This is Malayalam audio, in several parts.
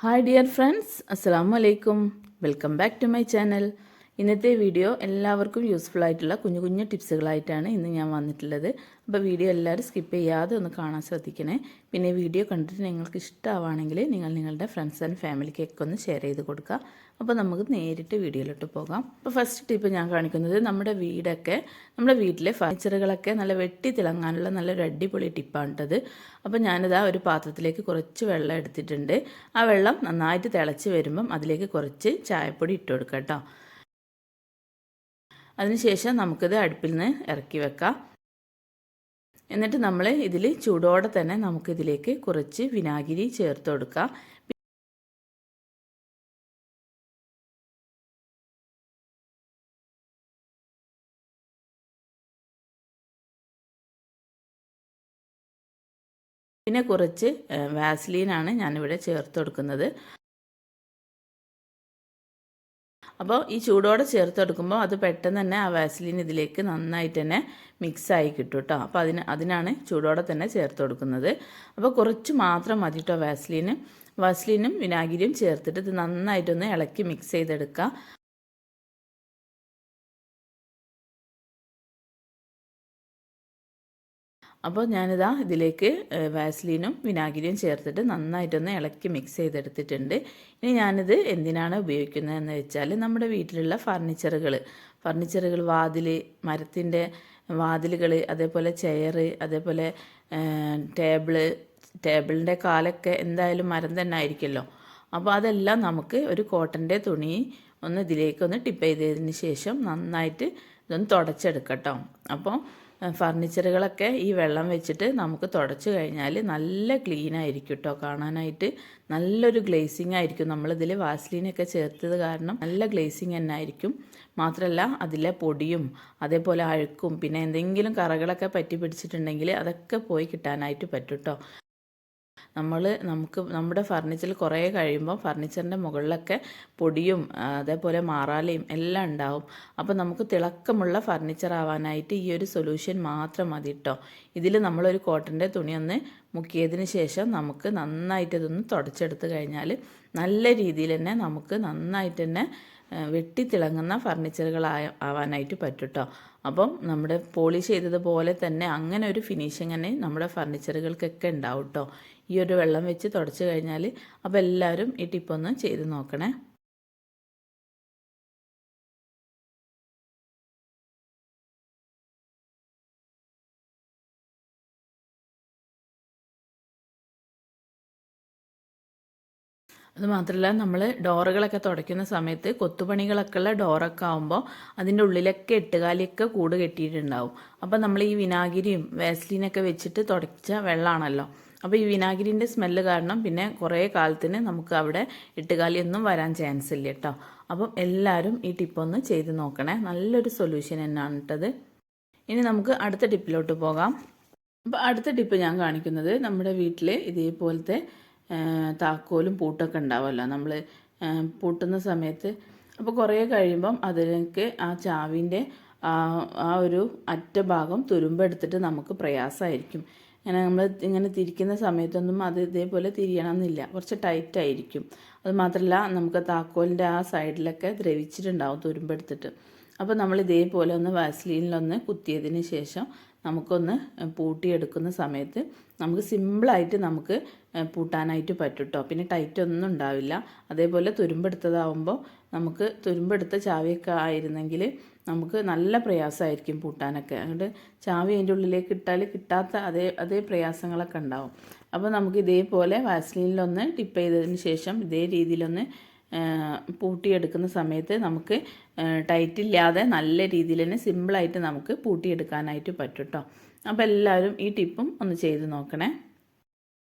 ഹായ് ഡിയർ ഫ്രണ്ട്സ് അസ്സാം വലൈക്കും welcome back to my channel ഇന്നത്തെ വീഡിയോ എല്ലാവർക്കും യൂസ്ഫുൾ ആയിട്ടുള്ള കുഞ്ഞു കുഞ്ഞു ടിപ്സുകളായിട്ടാണ് ഇന്ന് ഞാൻ വന്നിട്ടുള്ളത്. അപ്പോൾ വീഡിയോ എല്ലാവരും സ്കിപ്പ് ചെയ്യാതെ ഒന്ന് കാണാൻ ശ്രദ്ധിക്കണേ. പിന്നെ വീഡിയോ കണ്ടിട്ട് നിങ്ങൾക്ക് ഇഷ്ടമാണെങ്കിൽ നിങ്ങൾ നിങ്ങളുടെ ഫ്രണ്ട്സ് ആൻഡ് ഫാമിലിക്കൊക്കെ ഒന്ന് ഷെയർ ചെയ്ത് കൊടുക്കുക. അപ്പോൾ നമുക്ക് നേരിട്ട് വീഡിയോയിലോട്ട് പോകാം. അപ്പോൾ ഫസ്റ്റ് ടിപ്പ് ഞാൻ കാണിക്കുന്നത് നമ്മുടെ വീടൊക്കെ നമ്മുടെ വീട്ടിലെ ഫർണിച്ചറുകളൊക്കെ നല്ല വെട്ടി തിളങ്ങാനുള്ള നല്ലൊരു അടിപൊളി ടിപ്പാണ് കേട്ടത് അപ്പോൾ ഞാനിതാ ഒരു പാത്രത്തിലേക്ക് കുറച്ച് വെള്ളം എടുത്തിട്ടുണ്ട്. ആ വെള്ളം നന്നായിട്ട് തിളച്ച് വരുമ്പം അതിലേക്ക് കുറച്ച് ചായപ്പൊടി ഇട്ട് കൊടുക്കാം കേട്ടോ അതിനുശേഷം നമുക്കിത് അടുപ്പിൽ നിന്ന് ഇറക്കി വെക്കാം. എന്നിട്ട് നമ്മൾ ഇതിൽ ചൂടോടെ തന്നെ നമുക്കിതിലേക്ക് കുറച്ച് വിനാഗിരി ചേർത്ത് കൊടുക്കാം. പിന്നെ കുറച്ച് വാസ്ലീനാണ് ഞാനിവിടെ ചേർത്ത് കൊടുക്കുന്നത്. അപ്പോൾ ഈ ചൂടോടെ ചേർത്ത് കൊടുക്കുമ്പോൾ അത് പെട്ടെന്ന് തന്നെ ആ വാസലിൻ ഇതിലേക്ക് നന്നായിട്ട് തന്നെ മിക്സായി കിട്ടും കേട്ടോ. അപ്പോൾ അതിന് അതിനാണ് ചൂടോടെ തന്നെ ചേർത്ത് കൊടുക്കുന്നത് അപ്പോൾ കുറച്ച് മാത്രം മതി കേട്ടോ വാസലിന്. വാസലിനും വിനാഗിരിയും ചേർത്തിട്ട് ഇത് നന്നായിട്ടൊന്ന് ഇളക്കി മിക്സ് ചെയ്തെടുക്കുക അപ്പോൾ ഞാനിതാ ഇതിലേക്ക് വാസ്ലീനും വിനാഗിരിയും ചേർത്തിട്ട് നന്നായിട്ടൊന്ന് ഇളക്കി മിക്സ് ചെയ്തെടുത്തിട്ടുണ്ട്. ഇനി ഞാനിത് എന്തിനാണ് ഉപയോഗിക്കുന്നതെന്ന് വെച്ചാൽ നമ്മുടെ വീട്ടിലുള്ള ഫർണിച്ചറുകൾ ഫർണിച്ചറുകൾ വാതിൽ മരത്തിന്റെ വാതിലുകൾ അതേപോലെ ചെയറ് അതേപോലെ ടേബിൾ ടേബിളിന്റെ കാലൊക്കെ എന്തായാലും മരം തന്നെ ആയിരിക്കുമല്ലോ. അപ്പോൾ അതെല്ലാം നമുക്ക് ഒരു കോട്ടന്റെ തുണി ഒന്ന് ഇതിലേക്കൊന്ന് ടിപ്പ് ചെയ്തതിന് ശേഷം നന്നായിട്ട് ഇതൊന്ന് തുടച്ചെടുക്കട്ടോ. അപ്പോൾ ഫർണിച്ചറുകളൊക്കെ ഈ വെള്ളം വെച്ചിട്ട് നമുക്ക് തുടച്ച് കഴിഞ്ഞാൽ നല്ല ക്ലീൻ ആയിരിക്കും കേട്ടോ കാണാനായിട്ട് നല്ലൊരു ഗ്ലേസിങ് ആയിരിക്കും. നമ്മളിതിൽ വാസ്ലീനൊക്കെ ചേർത്തത് കാരണം നല്ല ഗ്ലേസിങ് തന്നെ ആയിരിക്കും. മാത്രമല്ല അതിലെ പൊടിയും അതേപോലെ അഴുക്കും പിന്നെ എന്തെങ്കിലും കറകളൊക്കെ പറ്റി പിടിച്ചിട്ടുണ്ടെങ്കിൽ അതൊക്കെ പോയി കിട്ടാനായിട്ട് പറ്റും കേട്ടോ നമ്മൾ നമുക്ക് നമ്മുടെ ഫർണിച്ചറിൽ കുറേ കഴിയുമ്പോൾ ഫർണിച്ചറിന്റെ മുകളിലൊക്കെ പൊടിയും അതേപോലെ മാറാലയും എല്ലാം ഉണ്ടാവും. അപ്പോൾ നമുക്ക് തിളക്കമുള്ള ഫർണിച്ചർ ആവാനായിട്ട് ഈ ഒരു സൊല്യൂഷൻ മാത്രം മതി കേട്ടോ ഇതിൽ നമ്മളൊരു കോട്ടന്റെ തുണി ഒന്ന് മുക്കിയതിന് ശേഷം നമുക്ക് നന്നായിട്ട് ഇതൊന്ന് തുടച്ചെടുത്ത് കഴിഞ്ഞാൽ നല്ല രീതിയിൽ തന്നെ നമുക്ക് നന്നായിട്ട് തന്നെ വെട്ടിത്തിളങ്ങുന്ന ഫർണിച്ചറുകൾ ആവാനായിട്ട് പറ്റും കേട്ടോ അപ്പം നമ്മുടെ പോളിഷ് ചെയ്തതുപോലെ തന്നെ അങ്ങനെ ഒരു ഫിനിഷിങ് തന്നെ നമ്മുടെ ഫർണിച്ചറുകൾക്കൊക്കെ ഉണ്ടാവും കേട്ടോ ഈ ഒരു വെള്ളം വെച്ച് തുടച്ച് കഴിഞ്ഞാൽ അപ്പോൾ എല്ലാവരും ഈ ടിപ്പൊന്ന് ചെയ്ത് നോക്കണേ. അത് മാത്രമല്ല നമ്മൾ ഡോറുകളൊക്കെ തുടയ്ക്കുന്ന സമയത്ത് കൊത്തുപണികളൊക്കെ ഉള്ള ഡോറൊക്കെ ആകുമ്പോൾ അതിന്റെ ഉള്ളിലൊക്കെ എട്ടുകാലിയൊക്കെ കൂട് കെട്ടിയിട്ടുണ്ടാവും. അപ്പോൾ നമ്മൾ ഈ വിനാഗിരിയും വേസ്ലിനൊക്കെ വെച്ചിട്ട് തുടച്ച വെള്ളമാണല്ലോ അപ്പോൾ ഈ വിനാഗിരിന്റെ സ്മെല്ല് കാരണം പിന്നെ കുറേ കാലത്തിന് നമുക്ക് അവിടെ എട്ടുകാലിയൊന്നും വരാൻ ചാൻസ് ഇല്ല കേട്ടോ അപ്പം എല്ലാവരും ഈ ടിപ്പൊന്ന് ചെയ്ത് നോക്കണേ. നല്ലൊരു സൊല്യൂഷൻ തന്നെയാണ് ഇട്ടത് ഇനി നമുക്ക് അടുത്ത ടിപ്പിലോട്ട് പോകാം. അപ്പോൾ അടുത്ത ടിപ്പ് ഞാൻ കാണിക്കുന്നത് നമ്മുടെ വീട്ടിൽ ഇതേപോലത്തെ താക്കോലും പൂട്ടൊക്കെ ഉണ്ടാവുമല്ലോ. നമ്മൾ പൂട്ടുന്ന സമയത്ത് അപ്പോൾ കുറേ കഴിയുമ്പം അതിലേക്ക് ആ ചാവിന്റെ ആ ഒരു അറ്റ ഭാഗം തുരുമ്പെടുത്തിട്ട് നമുക്ക് പ്രയാസമായിരിക്കും. ഇങ്ങനെ നമ്മൾ ഇങ്ങനെ തിരിക്കുന്ന സമയത്തൊന്നും അത് ഇതേപോലെ തിരിയണമെന്നില്ല കുറച്ച് ടൈറ്റായിരിക്കും അത് മാത്രമല്ല നമുക്ക് താക്കോലിന്റെ ആ സൈഡിലൊക്കെ ദ്രവിച്ചിട്ടുണ്ടാവും തുരുമ്പെടുത്തിട്ട് അപ്പോൾ നമ്മൾ ഇതേപോലെ ഒന്ന് വാസ്ലീനിലൊന്ന് കുത്തിയതിന് ശേഷം നമുക്കൊന്ന് പൂട്ടിയെടുക്കുന്ന സമയത്ത് നമുക്ക് സിമ്പിളായിട്ട് നമുക്ക് പൂട്ടാനായിട്ട് പറ്റും കേട്ടോ പിന്നെ ടൈറ്റ് ഒന്നും ഉണ്ടാവില്ല. അതേപോലെ തുരുമ്പെടുത്തതാവുമ്പോൾ നമുക്ക് തുരുമ്പെടുത്ത ചാവിയൊക്കെ ആയിരുന്നെങ്കിൽ നമുക്ക് നല്ല പ്രയാസമായിരിക്കും പൂട്ടാനൊക്കെ. അതുകൊണ്ട് ചാവി അതിന്റെ ഉള്ളിലേക്ക് ഇട്ടാൽ കിട്ടാത്ത അതേ അതേ പ്രയാസങ്ങളൊക്കെ ഉണ്ടാവും. അപ്പോൾ നമുക്ക് ഇതേപോലെ വാസ്ലിനിലൊന്ന് ടിപ്പ് ചെയ്തതിന് ശേഷം ഇതേ രീതിയിലൊന്ന് പൂട്ടിയെടുക്കുന്ന സമയത്ത് നമുക്ക് ടൈറ്റില്ലാതെ നല്ല രീതിയിൽ തന്നെ സിമ്പിളായിട്ട് നമുക്ക് പൂട്ടിയെടുക്കാനായിട്ട് പറ്റും കേട്ടോ അപ്പോൾ എല്ലാവരും ഈ ടിപ്പും ഒന്ന് ചെയ്ത് നോക്കണേ.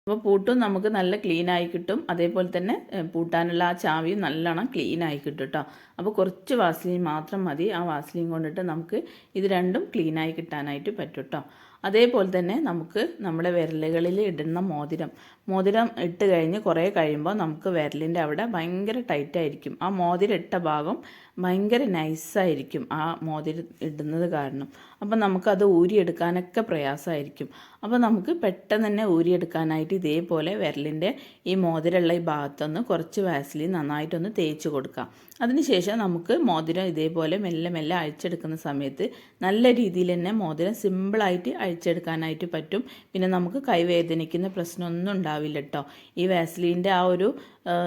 അപ്പോൾ പൂട്ടും നമുക്ക് നല്ല ക്ലീൻ ആയി കിട്ടും. അതേപോലെ തന്നെ പൂട്ടാനുള്ള ആ ചാവിയും നല്ലോണം ക്ലീൻ ആയി കിട്ടും കേട്ടോ അപ്പോൾ കുറച്ച് വാസ്ലിൻ മാത്രം മതി. ആ വാസ്ലിൻ കൊണ്ടിട്ട് നമുക്ക് ഇത് രണ്ടും ക്ലീനായി കിട്ടാനായിട്ട് പറ്റും കേട്ടോ അതേപോലെ തന്നെ നമുക്ക് നമ്മുടെ വിരലുകളിൽ ഇടുന്ന മോതിരം. മോതിരം ഇട്ട് കഴിഞ്ഞ് കുറേ കഴിയുമ്പോൾ നമുക്ക് വിരലിന്റെ അവിടെ ഭയങ്കര ടൈറ്റായിരിക്കും ആ മോതിരം ഇട്ട ഭാഗം ഭയങ്കര നൈസായിരിക്കും ആ മോതിരം ഇടുന്നത് കാരണം. അപ്പം നമുക്കത് ഊരിയെടുക്കാനൊക്കെ പ്രയാസമായിരിക്കും. അപ്പോൾ നമുക്ക് പെട്ടെന്ന് തന്നെ ഊരിയെടുക്കാനായിട്ട് ഇതേപോലെ വിരലിന്റെ ഈ മോതിരമുള്ള ഈ ഭാഗത്തൊന്ന് കുറച്ച് വാസലിൻ നന്നായിട്ടൊന്ന് തേച്ച് കൊടുക്കാം. അതിനുശേഷം നമുക്ക് മോതിരം ഇതേപോലെ മെല്ലെ മെല്ലെ അഴിച്ചെടുക്കുന്ന സമയത്ത് നല്ല രീതിയിൽ തന്നെ മോതിരം സിമ്പിളായിട്ട് അഴിച്ചെടുക്കാനായിട്ട് പറ്റും. പിന്നെ നമുക്ക് കൈവേദനിക്കുന്ന പ്രശ്നമൊന്നും ഉണ്ടാവില്ല കേട്ടോ. ഈ വാസ്ലീന്റെ ആ ഒരു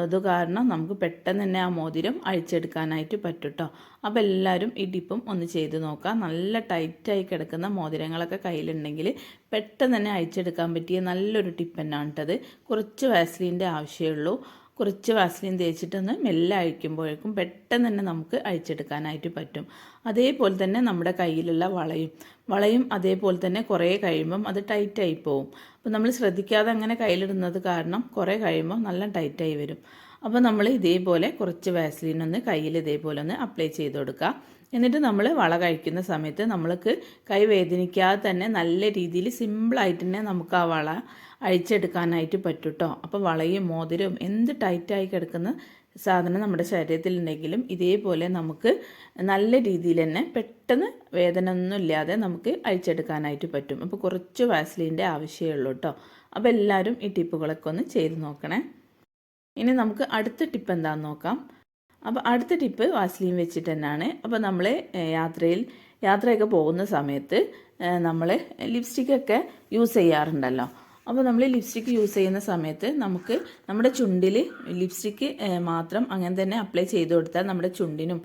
ഇത് കാരണം നമുക്ക് പെട്ടെന്ന് തന്നെ ആ മോതിരം അഴിച്ചെടുക്കാനായിട്ട് പറ്റും കേട്ടോ. അപ്പോൾ എല്ലാവരും ഈ ടിപ്പും ഒന്ന് ചെയ്ത് നോക്കാം നല്ല ടൈറ്റായി കിടക്കുന്ന മോതിരങ്ങളൊക്കെ കയ്യിലുണ്ടെങ്കിൽ പെട്ടെന്ന് തന്നെ അഴിച്ചെടുക്കാൻ പറ്റിയ നല്ലൊരു ടിപ്പ് തന്നെയാണ് കേട്ടത് കുറച്ച് വാസ്ലീന്റെ ആവശ്യമുള്ളൂ. കുറച്ച് വാസ്ലിൻ തേച്ചിട്ടൊന്ന് മെല്ലെ അഴിക്കുമ്പോഴേക്കും പെട്ടെന്ന് തന്നെ നമുക്ക് അഴിച്ചെടുക്കാനായിട്ട് പറ്റും. അതേപോലെ തന്നെ നമ്മുടെ കയ്യിലുള്ള വളയും. വളയും അതേപോലെ തന്നെ കുറേ കഴിയുമ്പം അത് ടൈറ്റായി പോവും. അപ്പോൾ നമ്മൾ ശ്രദ്ധിക്കാതെ അങ്ങനെ കയ്യിലിടുന്നത് കാരണം കുറേ കഴിയുമ്പോൾ നല്ല ടൈറ്റായി വരും. അപ്പോൾ നമ്മൾ ഇതേപോലെ കുറച്ച് വാസ്ലിൻ ഒന്ന് കയ്യിൽ ഇതേപോലെ ഒന്ന് അപ്ലൈ ചെയ്ത് കൊടുക്കുക. എന്നിട്ട് നമ്മൾ വള കഴിക്കുന്ന സമയത്ത് നമ്മൾക്ക് കൈ വേദനിക്കാതെ തന്നെ നല്ല രീതിയിൽ സിമ്പിളായിട്ട് തന്നെ നമുക്ക് ആ വള അഴിച്ചെടുക്കാനായിട്ട് പറ്റും കേട്ടോ അപ്പോൾ വളയും മോതിരവും എന്ത് ടൈറ്റായി കിടക്കുന്ന സാധനം നമ്മുടെ ശരീരത്തിലുണ്ടെങ്കിലും ഇതേപോലെ നമുക്ക് നല്ല രീതിയിൽ തന്നെ പെട്ടെന്ന് വേദന ഒന്നും ഇല്ലാതെ നമുക്ക് അഴിച്ചെടുക്കാനായിട്ട് പറ്റും. അപ്പോൾ കുറച്ച് വാസ്ലിന്റെ ആവശ്യമേ ഉള്ളൂ കേട്ടോ അപ്പോൾ എല്ലാവരും ഈ ടിപ്പുകളൊക്കെ ഒന്ന് ചെയ്ത് നോക്കണേ. ഇനി നമുക്ക് അടുത്ത ടിപ്പ് എന്താണെന്ന് നോക്കാം. അപ്പോൾ അടുത്ത ടിപ്പ് വാസ്ലിൻ വെച്ചിട്ട് തന്നെയാണ്. അപ്പോൾ നമ്മൾ യാത്രയിൽ യാത്രയൊക്കെ പോകുന്ന സമയത്ത് നമ്മൾ ലിപ്സ്റ്റിക്കൊക്കെ യൂസ് ചെയ്യാറുണ്ടല്ലോ. അപ്പോൾ നമ്മൾ ലിപ്സ്റ്റിക്ക് യൂസ് ചെയ്യുന്ന സമയത്ത് നമുക്ക് നമ്മുടെ ചുണ്ടിൽ ലിപ്സ്റ്റിക്ക് മാത്രം അങ്ങനെ തന്നെ അപ്ലൈ ചെയ്ത് കൊടുത്താൽ നമ്മുടെ ചുണ്ടിനും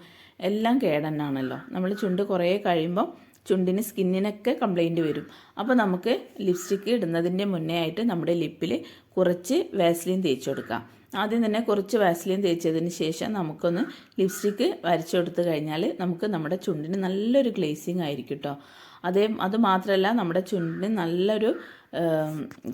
എല്ലാം കേടന്നാണല്ലോ. നമ്മൾ ചുണ്ട് കുറേ കഴിയുമ്പോൾ ചുണ്ടിന് സ്കിന്നിനൊക്കെ കംപ്ലൈന്റ് വരും. അപ്പോൾ നമുക്ക് ലിപ്സ്റ്റിക്ക് ഇടുന്നതിന്റെ മുന്നേ ആയിട്ട് നമ്മുടെ ലിപ്പിൽ കുറച്ച് വാസ്ലിൻ തേച്ച് കൊടുക്കാം. ആദ്യം തന്നെ കുറച്ച് വാസ്ലിൻ തേച്ചതിന് ശേഷം നമുക്കൊന്ന് ലിപ്സ്റ്റിക്ക് വരച്ചു കൊടുത്തു കഴിഞ്ഞാൽ നമുക്ക് നമ്മുടെ ചുണ്ടിന് നല്ലൊരു ഗ്ലേസിങ് ആയിരിക്കും കേട്ടോ അതേ അത് മാത്രമല്ല നമ്മുടെ ചുണ്ടിന് നല്ലൊരു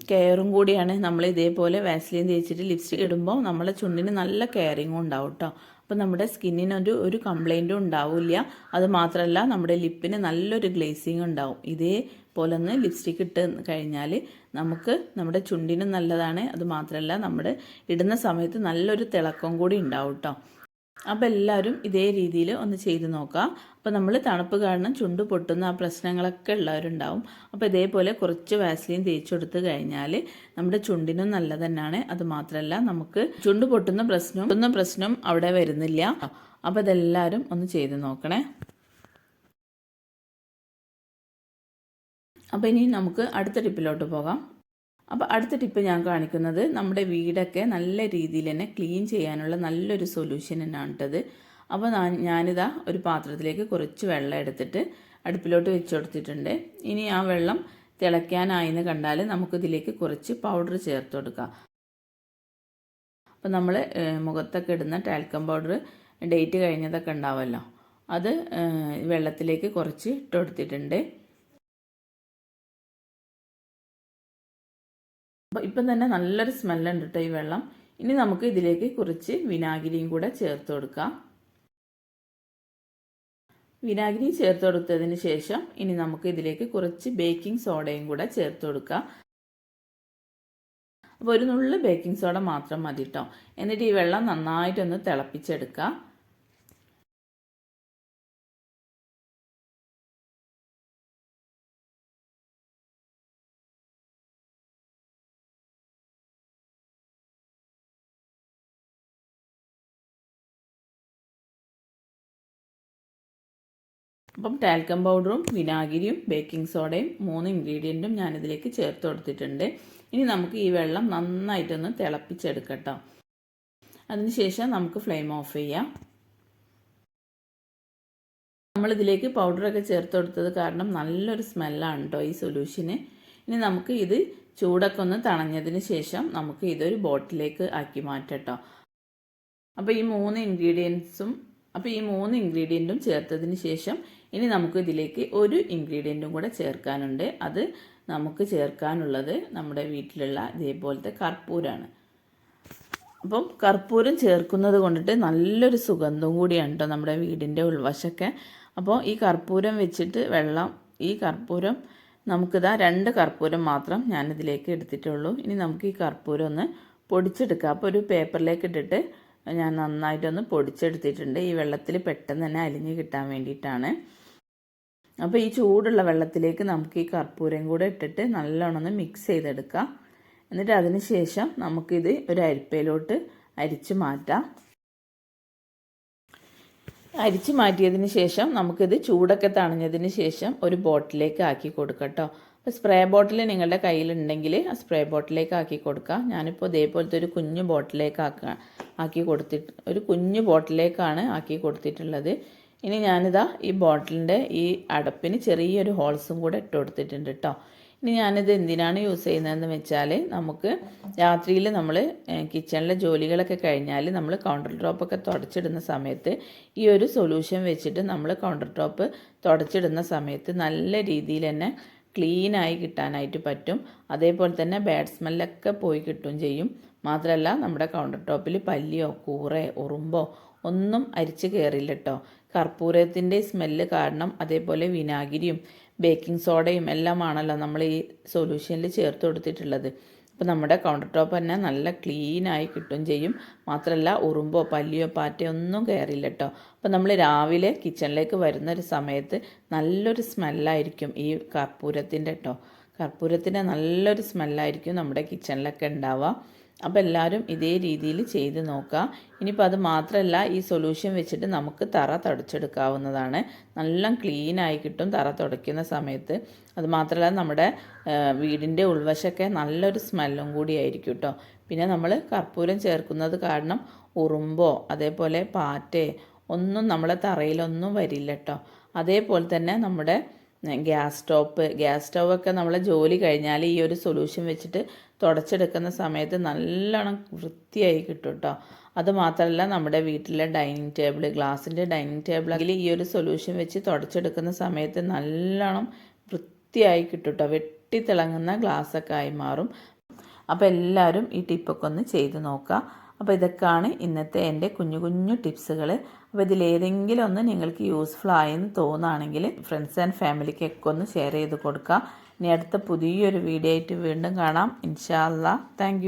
കെയറും കൂടിയാണ് നമ്മൾ ഇതേപോലെ വാസ്ലിൻ തേച്ചിട്ട് ലിപ്സ്റ്റിക് ഇടുമ്പോൾ നമ്മളെ ചുണ്ടിന് നല്ല കെയറിങ്ങും ഉണ്ടാവും കേട്ടോ അപ്പോൾ നമ്മുടെ സ്കിന്നിനൊരു ഒരു കംപ്ലൈന്റും ഉണ്ടാവില്ല. അത് മാത്രമല്ല നമ്മുടെ ലിപ്പിന് നല്ലൊരു ഗ്ലേസിങ് ഉണ്ടാവും. ഇതേപോലെ ഒന്ന് ലിപ്സ്റ്റിക് ഇട്ട് കഴിഞ്ഞാൽ നമുക്ക് നമ്മുടെ ചുണ്ടിനും നല്ലതാണ്. അത് മാത്രമല്ല നമ്മുടെ ഇടുന്ന സമയത്ത് നല്ലൊരു തിളക്കം കൂടി ഉണ്ടാവും കേട്ടോ അപ്പോൾ എല്ലാവരും ഇതേ രീതിയിൽ ഒന്ന് ചെയ്ത് നോക്കാം. അപ്പോൾ നമ്മൾ തണുപ്പ് കാരണം ചുണ്ട് പൊട്ടുന്ന ആ പ്രശ്നങ്ങളൊക്കെ ഉള്ളവരുണ്ടാവും. അപ്പോൾ ഇതേപോലെ കുറച്ച് വാസ്ലിൻ കൊടുത്ത് കഴിഞ്ഞാൽ നമ്മുടെ ചുണ്ടിനും നല്ല തന്നെയാണ് അത് മാത്രമല്ല നമുക്ക് ചുണ്ട് പൊട്ടുന്ന പ്രശ്നം പൊട്ടുന്ന പ്രശ്നം അവിടെ വരുന്നില്ല. അപ്പോൾ ഇതെല്ലാവരും ഒന്ന് ചെയ്ത് നോക്കണേ. അപ്പോൾ ഇനി നമുക്ക് അടുത്ത ടിപ്പിലോട്ട് പോകാം. അപ്പോൾ അടുത്ത ടിപ്പ് ഞാൻ കാണിക്കുന്നത് നമ്മുടെ വീടൊക്കെ നല്ല രീതിയിൽ തന്നെ ക്ലീൻ ചെയ്യാനുള്ള നല്ലൊരു സൊല്യൂഷൻ തന്നെയാണ് ഇട്ടത് അപ്പോൾ ഞാനിതാ ഒരു പാത്രത്തിലേക്ക് കുറച്ച് വെള്ളം എടുത്തിട്ട് അടുപ്പിലോട്ട് വെച്ച് കൊടുത്തിട്ടുണ്ട്. ഇനി ആ വെള്ളം തിളയ്ക്കാനായിന്ന് കണ്ടാൽ നമുക്കിതിലേക്ക് കുറച്ച് പൗഡർ ചേർത്ത് കൊടുക്കാം. അപ്പോൾ നമ്മൾ മുഖത്തൊക്കെ ഇടുന്ന ടാൽക്കം പൗഡർ ഡേറ്റ് കഴിഞ്ഞതൊക്കെ ഉണ്ടാവുമല്ലോ അത് വെള്ളത്തിലേക്ക് കുറച്ച് ഇട്ട് കൊടുത്തിട്ടുണ്ട്. അപ്പോൾ ഇപ്പം തന്നെ നല്ലൊരു സ്മെല്ലുണ്ട് കേട്ടോ ഈ വെള്ളം. ഇനി നമുക്ക് ഇതിലേക്ക് കുറച്ച് വിനാഗിരിയും കൂടെ ചേർത്ത് കൊടുക്കാം. വിനാഗിരി ചേർത്ത് കൊടുത്തതിന് ശേഷം ഇനി നമുക്ക് ഇതിലേക്ക് കുറച്ച് ബേക്കിംഗ് സോഡയും കൂടെ ചേർത്ത് കൊടുക്കാം. അപ്പോൾ ഒരു നുള്ളു ബേക്കിംഗ് സോഡ മാത്രം മതി കേട്ടോ എന്നിട്ട് ഈ വെള്ളം നന്നായിട്ടൊന്ന് തിളപ്പിച്ചെടുക്കാം. അപ്പം ടാൽക്കം പൗഡറും വിനാഗിരിയും ബേക്കിംഗ് സോഡയും മൂന്ന് ഇൻഗ്രീഡിയന്റും ഞാനിതിലേക്ക് ചേർത്ത് കൊടുത്തിട്ടുണ്ട്. ഇനി നമുക്ക് ഈ വെള്ളം നന്നായിട്ടൊന്ന് തിളപ്പിച്ചെടുക്കട്ടോ. അതിനുശേഷം നമുക്ക് ഫ്ലെയിം ഓഫ് ചെയ്യാം. നമ്മളിതിലേക്ക് പൗഡറൊക്കെ ചേർത്ത് കൊടുത്തത് കാരണം നല്ലൊരു സ്മെല്ലാണ് കേട്ടോ ഈ സൊല്യൂഷന് ഇനി നമുക്ക് ഇത് ചൂടൊക്കെ ഒന്ന് തണഞ്ഞതിന് ശേഷം നമുക്ക് ഇതൊരു ബോട്ടിലേക്ക് ആക്കി മാറ്റട്ടോ. അപ്പോൾ ഈ മൂന്ന് ഇൻഗ്രീഡിയൻസും അപ്പോൾ ഈ മൂന്ന് ഇൻഗ്രീഡിയന്റും ചേർത്തതിന് ശേഷം ഇനി നമുക്ക് ഇതിലേക്ക് ഒരു ഇൻഗ്രീഡിയന്റും കൂടെ ചേർക്കാനുണ്ട്. അത് നമുക്ക് ചേർക്കാനുള്ളത് നമ്മുടെ വീട്ടിലുള്ള ഇതേപോലത്തെ കർപ്പൂരാണ്. അപ്പം കർപ്പൂരം ചേർക്കുന്നത് കൊണ്ടിട്ട് നല്ലൊരു സുഗന്ധം കൂടിയാണ് കേട്ടോ നമ്മുടെ വീടിന്റെ ഉൾവശമൊക്കെ അപ്പോൾ ഈ കർപ്പൂരം വെച്ചിട്ട് വെള്ളം ഈ കർപ്പൂരം നമുക്കിതാ രണ്ട് കർപ്പൂരം മാത്രം ഞാനിതിലേക്ക് എടുത്തിട്ടുള്ളൂ. ഇനി നമുക്ക് ഈ കർപ്പൂരം ഒന്ന് പൊടിച്ചെടുക്കാം. അപ്പോൾ ഒരു പേപ്പറിലേക്ക് ഇട്ടിട്ട് ഞാൻ നന്നായിട്ടൊന്ന് പൊടിച്ചെടുത്തിട്ടുണ്ട്. ഈ വെള്ളത്തിൽ പെട്ടെന്ന് തന്നെ അലിഞ്ഞു കിട്ടാൻ വേണ്ടിയിട്ടാണ്. അപ്പോൾ ഈ ചൂടുള്ള വെള്ളത്തിലേക്ക് നമുക്ക് ഈ കർപ്പൂരം കൂടെ ഇട്ടിട്ട് നല്ലോണം ഒന്ന് മിക്സ് ചെയ്തെടുക്കാം. എന്നിട്ട് അതിന് ശേഷം നമുക്കിത് ഒരു അരിപ്പയിലോട്ട് അരിച്ചു മാറ്റാം. അരിച്ചു മാറ്റിയതിന് ശേഷം നമുക്കിത് ചൂടൊക്കെ തണിഞ്ഞതിന് ശേഷം ഒരു ബോട്ടിലേക്ക് ആക്കി കൊടുക്കട്ടോ കേട്ടോ. സ്പ്രേ ബോട്ടിൽ നിങ്ങളുടെ കയ്യിലുണ്ടെങ്കിൽ ആ സ്പ്രേ ബോട്ടിലേക്ക് ആക്കി കൊടുക്കാം ഞാനിപ്പോൾ ഇതേപോലത്തെ ഒരു കുഞ്ഞു ബോട്ടിലേക്ക് ആക്കുക ആക്കി കൊടുത്തിട്ട് ഒരു കുഞ്ഞു ബോട്ടിലേക്കാണ് ആക്കി കൊടുത്തിട്ടുള്ളത്. ഇനി ഞാനിതാ ഈ ബോട്ടിലിന്റെ ഈ അടപ്പിന് ചെറിയൊരു ഹോൾസും കൂടെ ഇട്ട് കൊടുത്തിട്ടുണ്ട് കേട്ടോ ഇനി ഞാനിത് എന്തിനാണ് യൂസ് ചെയ്യുന്നതെന്ന് വെച്ചാൽ നമുക്ക് രാത്രിയിൽ നമ്മൾ കിച്ചണിലെ ജോലികളൊക്കെ കഴിഞ്ഞാൽ നമ്മൾ കൗണ്ടർ ടോപ്പൊക്കെ തുടച്ചിടുന്ന സമയത്ത് ഈ ഒരു സൊല്യൂഷൻ വെച്ചിട്ട് നമ്മൾ കൗണ്ടർ ടോപ്പ് തുടച്ചിടുന്ന സമയത്ത് നല്ല രീതിയിൽ തന്നെ ക്ലീനായി കിട്ടാനായിട്ട് പറ്റും. അതേപോലെ തന്നെ ബാഡ് സ്മെല്ലൊക്കെ പോയി കിട്ടും ചെയ്യും. മാത്രമല്ല നമ്മുടെ കൗണ്ടർ ടോപ്പിൽ പല്ലിയോ കൂറേ ഉറുമ്പോ ഒന്നും അരിച്ച് കയറില്ല കേട്ടോ കർപ്പൂരത്തിന്റെ സ്മെല്ല് കാരണം അതേപോലെ വിനാഗിരിയും ബേക്കിംഗ് സോഡയും എല്ലാമാണല്ലോ നമ്മൾ ഈ സൊല്യൂഷനിൽ ചേർത്ത് കൊടുത്തിട്ടുള്ളത്. അപ്പോൾ നമ്മുടെ കൗണ്ടർ ടോപ്പ് തന്നെ നല്ല ക്ലീനായി കിട്ടും ചെയ്യും. മാത്രമല്ല ഉറുമ്പോ പല്ലിയോ പാറ്റയോ ഒന്നും കയറില്ല കേട്ടോ അപ്പോൾ നമ്മൾ രാവിലെ കിച്ചണിലേക്ക് വരുന്ന ഒരു സമയത്ത് നല്ലൊരു സ്മെല്ലായിരിക്കും ഈ കർപ്പൂരത്തിന്റെ കേട്ടോ കർപ്പൂരത്തിന്റെ നല്ലൊരു സ്മെല്ലായിരിക്കും നമ്മുടെ കിച്ചണിലൊക്കെ ഉണ്ടാവുക. അപ്പോൾ എല്ലാവരും ഇതേ രീതിയിൽ ചെയ്ത് നോക്കുക. ഇനിയിപ്പോൾ അത് മാത്രമല്ല ഈ സൊല്യൂഷൻ വെച്ചിട്ട് നമുക്ക് തറ തുടച്ചെടുക്കാവുന്നതാണ്. നല്ല ക്ലീനായി കിട്ടും തറ തുടയ്ക്കുന്ന സമയത്ത്. അത് മാത്രമല്ല നമ്മുടെ വീടിന്റെ ഉൾവശമൊക്കെ നല്ലൊരു സ്മെല്ലും കൂടി ആയിരിക്കും കേട്ടോ. പിന്നെ നമ്മൾ കർപ്പൂരം ചേർക്കുന്നത് കാരണം ഉറുമ്പോ അതേപോലെ പാറ്റേ ഒന്നും നമ്മളെ തറയിലൊന്നും വരില്ല കേട്ടോ. അതേപോലെ തന്നെ നമ്മുടെ ഗ്യാസ് സ്റ്റോപ്പ് ഗ്യാസ് സ്റ്റൗവൊക്കെ നമ്മൾ ജോലി കഴിഞ്ഞാൽ ഈ ഒരു സൊല്യൂഷൻ വെച്ചിട്ട് തുടച്ചെടുക്കുന്ന സമയത്ത് നല്ലോണം വൃത്തിയായി കിട്ടും കേട്ടോ അതുമാത്രമല്ല നമ്മുടെ വീട്ടിലെ ഡൈനിങ് ടേബിൾ ഗ്ലാസിന്റെ ഡൈനിങ് ടേബിൾ അതിൽ ഈ ഒരു സൊല്യൂഷൻ വെച്ച് തുടച്ചെടുക്കുന്ന സമയത്ത് നല്ലോണം വൃത്തിയായി കിട്ടും കേട്ടോ വെട്ടിത്തിളങ്ങുന്ന ഗ്ലാസ്സൊക്കെ ആയി മാറും. അപ്പോൾ എല്ലാവരും ഈ ടിപ്പൊക്കെ ഒന്ന് ചെയ്ത് നോക്കുക. അപ്പോൾ ഇതൊക്കെയാണ് ഇന്നത്തെ എന്റെ കുഞ്ഞു കുഞ്ഞു ടിപ്സുകൾ. അപ്പോൾ ഇതിലേതെങ്കിലും ഒന്ന് നിങ്ങൾക്ക് യൂസ്ഫുൾ ആയെന്ന് തോന്നുകയാണെങ്കിൽ ഫ്രണ്ട്സ് ആൻഡ് ഫാമിലിക്കൊക്കെ ഒന്ന് ഷെയർ ചെയ്ത് കൊടുക്കുക. ഇനി അടുത്ത പുതിയൊരു വീഡിയോ ആയിട്ട് വീണ്ടും കാണാം. ഇൻഷാല്ല താങ്ക്